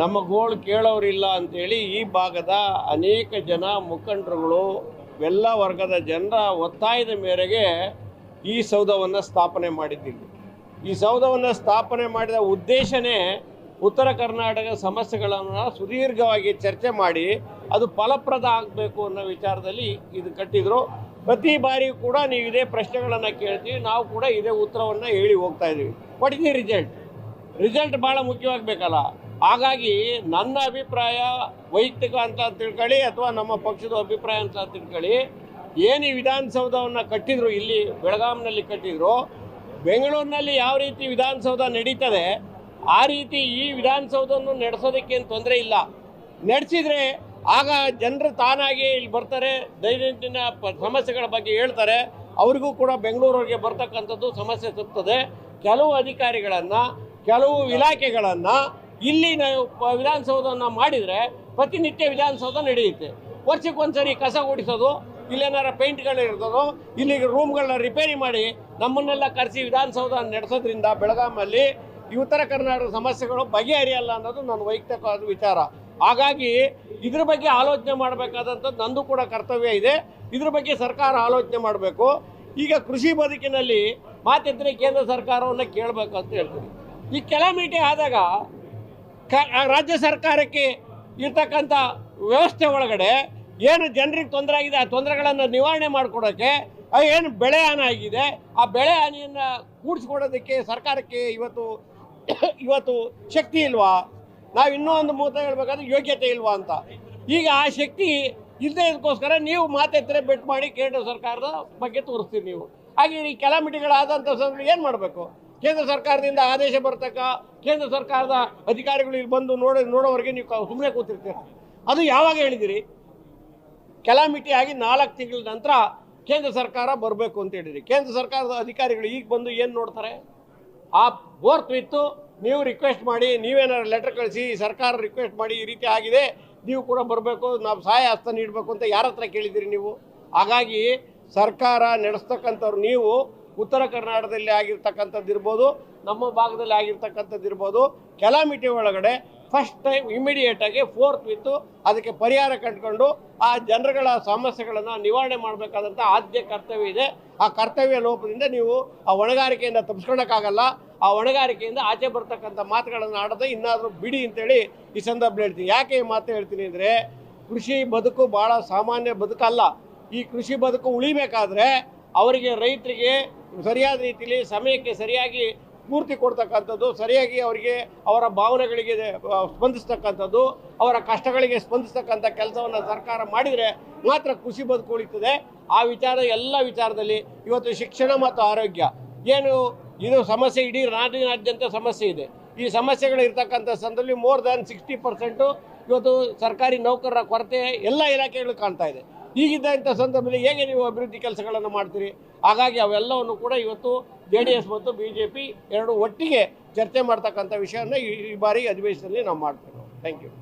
ನಮ್ಮ ಗೋಳು ಕೇಳೋರಿಲ್ಲ ಅಂತೇಳಿ ಈ ಭಾಗದ ಅನೇಕ ಜನ ಮುಖಂಡರುಗಳು, ಎಲ್ಲ ವರ್ಗದ ಜನರ ಒತ್ತಾಯದ ಮೇರೆಗೆ ಈ ಸೌಧವನ್ನು ಸ್ಥಾಪನೆ ಮಾಡಿದ್ದೀವಿ ಈ ಸೌಧವನ್ನು ಸ್ಥಾಪನೆ ಮಾಡಿದ ಉದ್ದೇಶನೇ ಉತ್ತರ ಕರ್ನಾಟಕ ಸಮಸ್ಯೆಗಳನ್ನು ಸುದೀರ್ಘವಾಗಿ ಚರ್ಚೆ ಮಾಡಿ ಅದು ಫಲಪ್ರದ ಆಗಬೇಕು ಅನ್ನೋ ವಿಚಾರದಲ್ಲಿ ಇದು ಕಟ್ಟಿದ್ರು. ಪ್ರತಿ ಬಾರಿ ಕೂಡ ನೀವು ಇದೇ ಪ್ರಶ್ನೆಗಳನ್ನು ಕೇಳ್ತೀವಿ, ನಾವು ಕೂಡ ಇದೇ ಉತ್ತರವನ್ನು ಹೇಳಿ ಹೋಗ್ತಾ ಇದ್ದೀವಿ ವಾಟ್ ರಿಸಲ್ಟ್ ರಿಸಲ್ಟ್ ಭಾಳ ಮುಖ್ಯವಾಗಬೇಕಲ್ಲ. ಹಾಗಾಗಿ ನನ್ನ ಅಭಿಪ್ರಾಯ ವೈಯಕ್ತಿಕ ಅಂತ ತಿಳ್ಕೊಳ್ಳಿ ಅಥವಾ ನಮ್ಮ ಪಕ್ಷದ ಅಭಿಪ್ರಾಯ ಅಂತ ತಿಳ್ಕೊಳ್ಳಿ. ಏನು ವಿಧಾನಸೌಧವನ್ನು ಕಟ್ಟಿದ್ರು ಇಲ್ಲಿ ಬೆಳಗಾಂನಲ್ಲಿ ಕಟ್ಟಿದ್ರು, ಬೆಂಗಳೂರಿನಲ್ಲಿ ಯಾವ ರೀತಿ ವಿಧಾನಸೌಧ ನಡೀತದೆ, ಆ ರೀತಿ ಈ ವಿಧಾನಸೌಧವನ್ನು ನಡೆಸೋದಕ್ಕೇನು ತೊಂದರೆ ಇಲ್ಲ. ನಡೆಸಿದರೆ ಆಗ ಜನರು ತಾನಾಗಿ ಇಲ್ಲಿ ಬರ್ತಾರೆ, ದೈನಂದಿನ ಪ ಸಮಸ್ಯೆಗಳ ಬಗ್ಗೆ ಹೇಳ್ತಾರೆ. ಅವ್ರಿಗೂ ಕೂಡ ಬೆಂಗಳೂರಿಗೆ ಬರ್ತಕ್ಕಂಥದ್ದು ಸಮಸ್ಯೆ ತಪ್ಪುತ್ತದೆ ಕೆಲವು ಅಧಿಕಾರಿಗಳನ್ನು, ಕೆಲವು ಇಲಾಖೆಗಳನ್ನು ಇಲ್ಲಿ ನಾವು ವಿಧಾನಸೌಧವನ್ನು ಮಾಡಿದರೆ ಪ್ರತಿನಿತ್ಯ ವಿಧಾನಸೌಧ ನಡೆಯುತ್ತೆ. ವರ್ಷಕ್ಕೆ ಒಂದ್ಸರಿ ಕಸ ಓಡಿಸೋದು, ಇಲ್ಲೇನಾರ ಪೇಂಟ್ಗಳು ಇರ್ತದೋ ಇಲ್ಲಿ ರೂಮ್ಗಳನ್ನ ರಿಪೇರಿ ಮಾಡಿ ನಮ್ಮನ್ನೆಲ್ಲ ಕರೆಸಿ ವಿಧಾನಸೌಧ ನಡೆಸೋದ್ರಿಂದ ಬೆಳಗಾಮಲ್ಲಿ ಈ ಉತ್ತರ ಕರ್ನಾಟಕದ ಸಮಸ್ಯೆಗಳು ಬಗೆಹರಿಯಲ್ಲ ಅನ್ನೋದು ನನ್ನ ವೈಯಕ್ತಿಕವಾದ ವಿಚಾರ. ಹಾಗಾಗಿ ಇದ್ರ ಬಗ್ಗೆ ಆಲೋಚನೆ ಮಾಡಬೇಕಾದಂಥದ್ದು ನಂದು ಕೂಡ ಕರ್ತವ್ಯ ಇದೆ. ಇದ್ರ ಬಗ್ಗೆ ಸರ್ಕಾರ ಆಲೋಚನೆ ಮಾಡಬೇಕು. ಈಗ ಕೃಷಿ ಬದುಕಿನಲ್ಲಿ ಮಾತಿದ್ರೆ ಕೇಂದ್ರ ಸರ್ಕಾರವನ್ನು ಕೇಳಬೇಕು ಅಂತ ಹೇಳ್ತೀನಿ. ಈ ಕೆಲಾಮಿಟಿ ಆದಾಗ ಕ ರಾಜ್ಯ ಸರ್ಕಾರಕ್ಕೆ ಇರ್ತಕ್ಕಂಥ ವ್ಯವಸ್ಥೆ ಒಳಗಡೆ ಏನು ಜನರಿಗೆ ತೊಂದರೆ ಆಗಿದೆ, ಆ ತೊಂದರೆಗಳನ್ನು ನಿವಾರಣೆ ಮಾಡಿಕೊಡೋಕ್ಕೆ ಏನು ಬೆಳೆ ಹಾನಿ ಆಗಿದೆ, ಆ ಬೆಳೆ ಹಾನಿಯನ್ನು ಕೂಡಿಸ್ಕೊಡೋದಕ್ಕೆ ಸರ್ಕಾರಕ್ಕೆ ಇವತ್ತು ಇವತ್ತು ಶಕ್ತಿ ಇಲ್ವಾ? ನಾವು ಇನ್ನೂ ಒಂದು ಮೂತ ಹೇಳ್ಬೇಕಾದ್ರೆ ಯೋಗ್ಯತೆ ಇಲ್ವಾ ಅಂತ. ಈಗ ಆ ಶಕ್ತಿ ಇಲ್ಲದೆ ಇದಕ್ಕೋಸ್ಕರ ನೀವು ಮಾತೆತ್ತರೆ ಬೆಟ್ ಮಾಡಿ ಕೇಂದ್ರ ಸರ್ಕಾರದ ಬಗ್ಗೆ ತೋರಿಸ್ತೀವಿ ನೀವು. ಹಾಗೆ ಈ ಕೆಲಾಮಿಟಿಗಳಾದಂಥ ಸಂದರ್ಭ ಏನು ಮಾಡಬೇಕು? ಕೇಂದ್ರ ಸರ್ಕಾರದಿಂದ ಆದೇಶ ಬರ್ತಕ್ಕ ಕೇಂದ್ರ ಸರ್ಕಾರದ ಅಧಿಕಾರಿಗಳು ಇಲ್ಲಿ ಬಂದು ನೋಡ ನೋಡೋವರೆಗೆ ನೀವು ಸುಮ್ಮನೆ ಕೂತಿರ್ತೀರ. ಅದು ಯಾವಾಗ ಹೇಳಿದಿರಿ? ಕೆಲಾಮಿಟಿ ಆಗಿ ನಾಲ್ಕು ತಿಂಗಳ ನಂತರ ಕೇಂದ್ರ ಸರ್ಕಾರ ಬರಬೇಕು ಅಂತ ಹೇಳಿದ್ರಿ. ಕೇಂದ್ರ ಸರ್ಕಾರದ ಅಧಿಕಾರಿಗಳು ಈಗ ಬಂದು ಏನು ನೋಡ್ತಾರೆ? ಆ ಬೋರ್ತ್ ಇತ್ತು, ನೀವು ರಿಕ್ವೆಸ್ಟ್ ಮಾಡಿ, ನೀವೇನಾದ್ರು ಲೆಟರ್ ಕಳಿಸಿ ಸರ್ಕಾರ ರಿಕ್ವೆಸ್ಟ್ ಮಾಡಿ, ಈ ರೀತಿ ಆಗಿದೆ, ನೀವು ಕೂಡ ಬರಬೇಕು, ನಾವು ಸಹಾಯ ಹಸ್ತ ನೀಡಬೇಕು ಅಂತ ಯಾರ ಹತ್ರ ಕೇಳಿದ್ದೀರಿ ನೀವು? ಹಾಗಾಗಿ ಸರ್ಕಾರ ನಡೆಸ್ತಕ್ಕಂಥವ್ರು ನೀವು ಉತ್ತರ ಕರ್ನಾಟಕದಲ್ಲಿ ಆಗಿರ್ತಕ್ಕಂಥದ್ದು ಇರ್ಬೋದು, ನಮ್ಮ ಭಾಗದಲ್ಲಿ ಆಗಿರ್ತಕ್ಕಂಥದ್ದು ಇರ್ಬೋದು ಕೆಲಾಮಿಟಿ ಒಳಗಡೆ ಫಸ್ಟ್ ಟೈಮ್ ಇಮಿಡಿಯೇಟಾಗಿ ಫೋರ್ತ್ ವಿತ್ತು ಅದಕ್ಕೆ ಪರಿಹಾರ ಕಂಡುಕೊಂಡು ಆ ಜನರುಗಳ ಸಮಸ್ಯೆಗಳನ್ನು ನಿವಾರಣೆ ಮಾಡಬೇಕಾದಂಥ ಆದ್ಯ ಕರ್ತವ್ಯ ಇದೆ. ಆ ಕರ್ತವ್ಯ ಲೋಪದಿಂದ ನೀವು ಆ ಹೊಣೆಗಾರಿಕೆಯಿಂದ ತಪ್ಪಿಸ್ಕೊಳಕ್ಕಾಗಲ್ಲ ಆ ಹೊಣೆಗಾರಿಕೆಯಿಂದ ಆಚೆ ಬರ್ತಕ್ಕಂಥ ಮಾತುಗಳನ್ನು ಆಡದೆ ಇನ್ನಾದರೂ ಬಿಡಿ ಅಂತೇಳಿ ಈ ಸಂದರ್ಭ ಹೇಳ್ತೀನಿ. ಯಾಕೆ ಈ ಮಾತು ಹೇಳ್ತೀನಿ ಅಂದರೆ, ಕೃಷಿ ಬದುಕು ಭಾಳ ಸಾಮಾನ್ಯ ಬದುಕಲ್ಲ. ಈ ಕೃಷಿ ಬದುಕು ಉಳಿಬೇಕಾದ್ರೆ ಅವರಿಗೆ ರೈತರಿಗೆ ಸರಿಯಾದ ರೀತಿಯಲ್ಲಿ ಸಮಯಕ್ಕೆ ಸರಿಯಾಗಿ ಪೂರ್ತಿ ಕೊಡ್ತಕ್ಕಂಥದ್ದು, ಸರಿಯಾಗಿ ಅವರಿಗೆ ಅವರ ಭಾವನೆಗಳಿಗೆ ಸ್ಪಂದಿಸ್ತಕ್ಕಂಥದ್ದು, ಅವರ ಕಷ್ಟಗಳಿಗೆ ಸ್ಪಂದಿಸ್ತಕ್ಕಂಥ ಕೆಲಸವನ್ನು ಸರ್ಕಾರ ಮಾಡಿದರೆ ಮಾತ್ರ ಖುಷಿ ಬದುಕುಳಿತದೆ. ಆ ವಿಚಾರ, ಎಲ್ಲ ವಿಚಾರದಲ್ಲಿ ಇವತ್ತು ಶಿಕ್ಷಣ ಮತ್ತು ಆರೋಗ್ಯ ಏನು, ಇದು ಸಮಸ್ಯೆ ಇಡೀ ನಾಡಿನಾದ್ಯಂತ ಸಮಸ್ಯೆ ಇದೆ. ಈ ಸಮಸ್ಯೆಗಳು ಇರ್ತಕ್ಕಂಥ ಸಂದರ್ಭದಲ್ಲಿ ಮೋರ್ ದ್ಯಾನ್ ಸಿಕ್ಸ್ಟಿ ಪರ್ಸೆಂಟು ಇವತ್ತು ಸರ್ಕಾರಿ ನೌಕರರ ಕೊರತೆ ಎಲ್ಲ ಇಲಾಖೆಗಳು ಕಾಣ್ತಾ ಇದೆ. ಈಗಿದ್ದಂಥ ಸಂದರ್ಭದಲ್ಲಿ ಹೇಗೆ ನೀವು ಅಭಿವೃದ್ಧಿ ಕೆಲಸಗಳನ್ನು ಮಾಡ್ತೀರಿ? ಹಾಗಾಗಿ ಅವೆಲ್ಲವನ್ನು ಕೂಡ ಇವತ್ತು ಜೆ ಡಿ ಎಸ್ ಮತ್ತು ಬಿ ಜೆ ಪಿ ಎರಡು ಒಟ್ಟಿಗೆ ಚರ್ಚೆ ಮಾಡ್ತಕ್ಕಂಥ ವಿಷಯವನ್ನು ಈ ಬಾರಿ ಅಧಿವೇಶನದಲ್ಲಿ ನಾವು ಮಾಡ್ತೇವೆ. Thank you